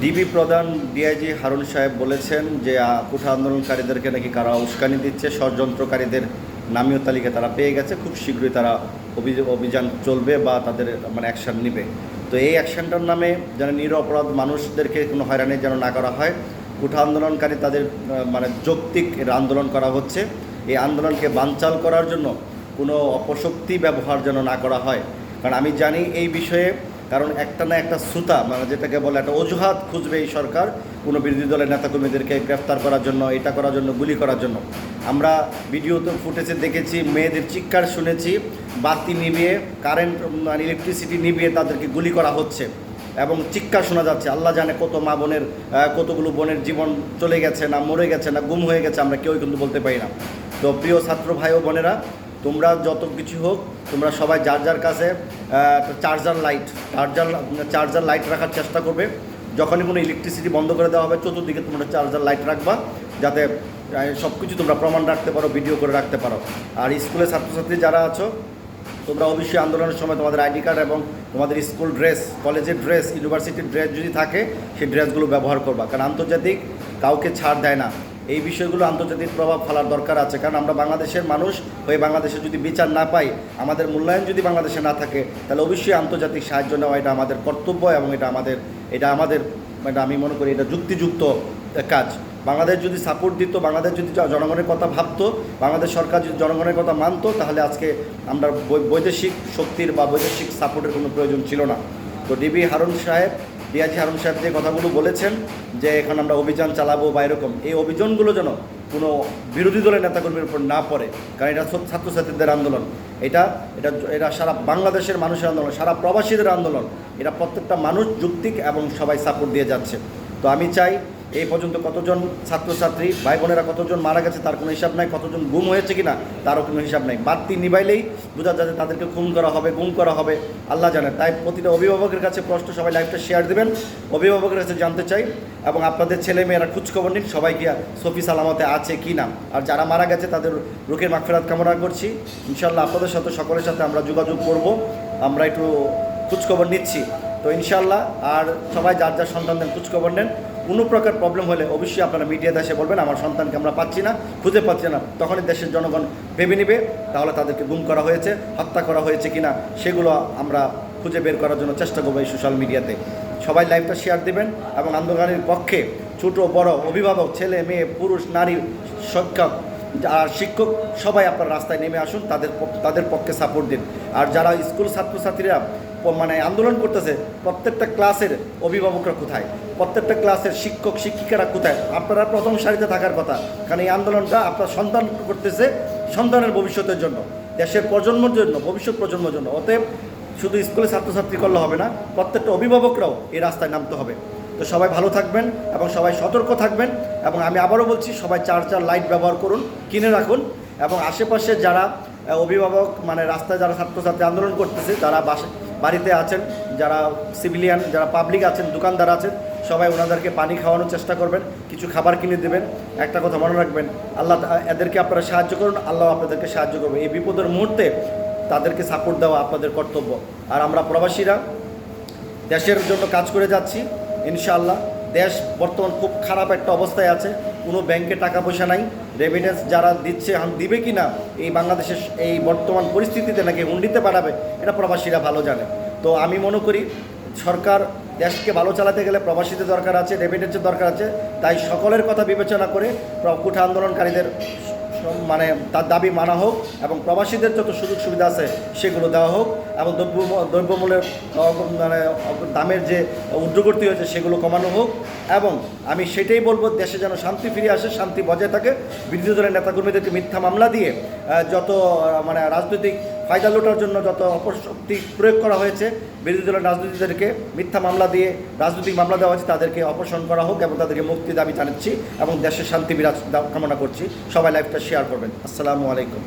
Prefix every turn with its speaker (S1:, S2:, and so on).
S1: DB প্রধান DIG Harun সাহেব বলেছেন যে কোঠা আন্দোলনকারীদেরকে নাকি কারা উস্কানি দিচ্ছে, ষড়যন্ত্রকারীদের নামীয় তালিকা তারা পেয়ে গেছে, খুব শীঘ্রই তারা অভি- অভিযান চলবে বা তাদের মানে অ্যাকশন নেবে। তো এই অ্যাকশনটার নামে যেন নিরপরাধ মানুষদেরকে কোনো হয়রানি যেন না করা হয়, কোঠা আন্দোলনকারী তাদের মানে যৌক্তিক আন্দোলন করা হচ্ছে। এই আন্দোলনকে বানচাল করার জন্য কোনো অপশক্তি ব্যবহার যেন না করা হয়। কারণ আমি জানি এই বিষয়ে কারণ একটা না একটা সুতা মানে যেটাকে বলে একটা অজুহাত খুঁজবে এই সরকার কোনো বিরোধী দলের নেতাকর্মীদেরকে গ্রেফতার করার জন্য, এটা করার জন্য, গুলি করার জন্য। আমরা ভিডিওতে ফুটেজে দেখেছি, মেয়েদের চিৎকার শুনেছি, বাতি নিভিয়ে কারেন্ট মানে ইলেকট্রিসিটি নিভিয়ে তাদেরকে গুলি করা হচ্ছে এবং চিৎকার শোনা যাচ্ছে। আল্লাহ জানে কত মা বোনের কতগুলো বোনের জীবন চলে গেছে না মরে গেছে না গুম হয়ে গেছে, আমরা কেউই কিন্তু বলতে পারি না। তো প্রিয় ছাত্র ভাই ও বোনেরা, তোমরা যত কিছু হোক, তোমরা সবাই যার যার কাছে charger light charger charger light রাখার চেষ্টা করবে। যখনই কোনো ইলেকট্রিসিটি বন্ধ করে দেওয়া হবে, চতুর্দিকে তোমরা চার্জার লাইট রাখবা, যাতে সব কিছু তোমরা প্রমাণ রাখতে পারো ভিডিও করে রাখতে পারো। আর স্কুলের ছাত্রছাত্রী যারা আছো, তোমরা অবশ্যই আন্দোলনের সময় তোমাদের আইডি কার্ড এবং তোমাদের স্কুল ড্রেস কলেজের ড্রেস ইউনিভার্সিটির ড্রেস যদি থাকে, সেই ড্রেসগুলো ব্যবহার করবা। কারণ আন্তর্জাতিক কাউকে ছাড় দেয় না। এই বিষয়গুলো আন্তর্জাতিক প্রভাব ফেলার দরকার আছে। কারণ আমরা বাংলাদেশের মানুষ হয়ে বাংলাদেশে যদি বিচার না পাই, আমাদের মূল্যায়ন যদি বাংলাদেশে না থাকে, তাহলে অবশ্যই আন্তর্জাতিক সাহায্য নেওয়া এটা আমাদের কর্তব্য এবং এটা আমাদের এটা আমাদের এটা আমি মনে করি এটা যুক্তিযুক্ত কাজ। বাংলাদেশ যদি সাপোর্ট দিত, বাংলাদেশ যদি জনগণের কথা ভাবতো, বাংলাদেশ সরকার যদি জনগণের কথা মানতো, তাহলে আজকে আমরা বৈদেশিক শক্তির বা বৈদেশিক সাপোর্টের কোনো প্রয়োজন ছিল না। তো ডিবি হারুন সাহেব ডিআইজি হারুন সাহেব যে কথাগুলো বলেছেন যে এখন আমরা অভিযান চালাবো বা এরকম, এই অভিযানগুলো যেন কোনো বিরোধী দলের নেতাকর্মীর উপর না পড়ে, কারণ এটা সব ছাত্রছাত্রীদের আন্দোলন। এটা এটা এটা সারা বাংলাদেশের মানুষের আন্দোলন, সারা প্রবাসীদের আন্দোলন। এটা প্রত্যেকটা মানুষ যুক্তিক এবং সবাই সাপোর্ট দিয়ে যাচ্ছে। তো আমি চাই এই পর্যন্ত কতজন ছাত্রছাত্রী ভাই বোনেরা কতজন মারা গেছে, তার কোনো হিসাব নাই, কতজন গুম হয়েছে কিনা, তারও কোনো হিসাব নাই। বাড়তি নিবাইলেই বোঝা যাচ্ছে তাদেরকে খুন করা হবে, গুম করা হবে, আল্লাহ জানে। তাই প্রতিটা অভিভাবকের কাছে প্রশ্ন, সবাই লাইভটা শেয়ার দেবেন। অভিভাবকের কাছে জানতে চাই এবং আপনাদের ছেলে মেয়েরা খোঁজখবর নিন সবাই কি সফি সালামতে আছে কি না। আর যারা মারা গেছে, তাদের রুখের মাগফেরাত কামনা করছি। ইনশাল্লাহ আপনাদের সাথে, সকলের সাথে আমরা যোগাযোগ করব। আমরা একটু খোঁজখবর নিচ্ছি। তো ইনশাল্লাহ আর সবাই যার যার সন্তানদের খোঁজখবর নেন। কোনো প্রকার প্রবলেম হলে অবশ্যই আপনারা মিডিয়াতে এসে বলবেন, আমার সন্তানকে আমরা পাচ্ছি না, খুঁজে পাচ্ছি না। তখনই দেশের জনগণ ভেবে নেবে, তাহলে তাদেরকে গুম করা হয়েছে, হত্যা করা হয়েছে কিনা, সেগুলো আমরা খুঁজে বের করার জন্য চেষ্টা করব এই সোশ্যাল মিডিয়াতে সবাই লাইভটা শেয়ার দিবেন এবং আন্দোলনের পক্ষে ছোট, বড়, অভিভাবক, ছেলে, মেয়ে, পুরুষ, নারী, শিক্ষক আর শিক্ষক, সবাই আপনার রাস্তায় নেমে আসুন, তাদের তাদের পক্ষে সাপোর্ট দিন। আর যারা স্কুল ছাত্রছাত্রীরা মানে আন্দোলন করতেছে, প্রত্যেকটা ক্লাসের অভিভাবকরা কোথায়? প্রত্যেকটা ক্লাসের শিক্ষক, শিক্ষিকারা কোথায়? আপনারা প্রথম সারিতে থাকার কথা। কারণ এই আন্দোলনটা আপনার সন্তান করতেছে সন্তানের ভবিষ্যতের জন্য, দেশের প্রজন্মর জন্য, ভবিষ্যৎ প্রজন্মের জন্য। অতএব শুধু স্কুলে ছাত্রছাত্রী করলে হবে না, প্রত্যেকটা অভিভাবকরাও এই রাস্তায় নামতে হবে। তো সবাই ভালো থাকবেন এবং সবাই সতর্ক থাকবেন এবং আমি আবারও বলছি, সবাই চার চার লাইট ব্যবহার করুন, কিনে রাখুন এবং আশেপাশে যারা অভিভাবক মানে রাস্তায় যারা ছাত্রছাত্রী আন্দোলন করতেছে, যারা বাসা, বাড়িতে আছেন, যারা সিভিলিয়ান যারা পাবলিক আছেন, দোকানদার আছেন সবাই ওনাদেরকে পানি খাওয়ানোর চেষ্টা করবেন, কিছু খাবার কিনে দেবেন। একটা কথা মনে রাখবেন, আল্লাহ এদেরকে আপনারা সাহায্য করুন, আল্লাহ আপনাদেরকে সাহায্য করবে। এই বিপদের মুহূর্তে তাদেরকে সাপোর্ট দেওয়া আপনাদের কর্তব্য। আর আমরা প্রবাসীরা দেশের জন্য কাজ করে যাচ্ছি, ইনশাআল্লাহ। দেশ বর্তমান খুব খারাপ একটা অবস্থায় আছে, কোনো ব্যাংকে টাকা পয়সা নাই। রেমিটেন্স যারা দিচ্ছে দিবে কি না এই বাংলাদেশের এই বর্তমান পরিস্থিতিতে নাকি হুন্ডিতে পাঠাবে, এটা প্রবাসীরা ভালো জানে। তো আমি মনে করি সরকার দেশকে ভালো চালাতে গেলে প্রবাসীদের দরকার আছে রেমিটেন্সের দরকার আছে, তাই সকলের কথা বিবেচনা করে কুঠা আন্দোলনকারীদের মানে তার দাবি মানা হোক এবং প্রবাসীদের যত সুযোগ সুবিধা আছে সেগুলো দেওয়া হোক এবং দ্রব্য দ্রব্যমূল্যের মানে দামের যে ঊর্ধ্বগতি হয়েছে সেগুলো কমানো হোক এবং আমি সেটাই বলব দেশে যেন শান্তি ফিরে আসে, শান্তি বজায় থাকে। বিরোধী দলের নেতাকর্মীদেরকে মিথ্যা মামলা দিয়ে যত মানে রাজনৈতিক ফায়দা লোটার জন্য যত অপশক্তি প্রয়োগ করা হয়েছে, বিরোধী দলের রাজনীতিদেরকে মিথ্যা মামলা দিয়ে রাজনৈতিক মামলা দেওয়া হয়েছে, তাদেরকে অপসারণ করা হোক এবং তাদেরকে মুক্তি দাবি জানাচ্ছি এবং দেশের শান্তি বিরাজ কামনা করছি। সবাই লাইফটা শেয়ার করবেন। আসসালামু আলাইকুম।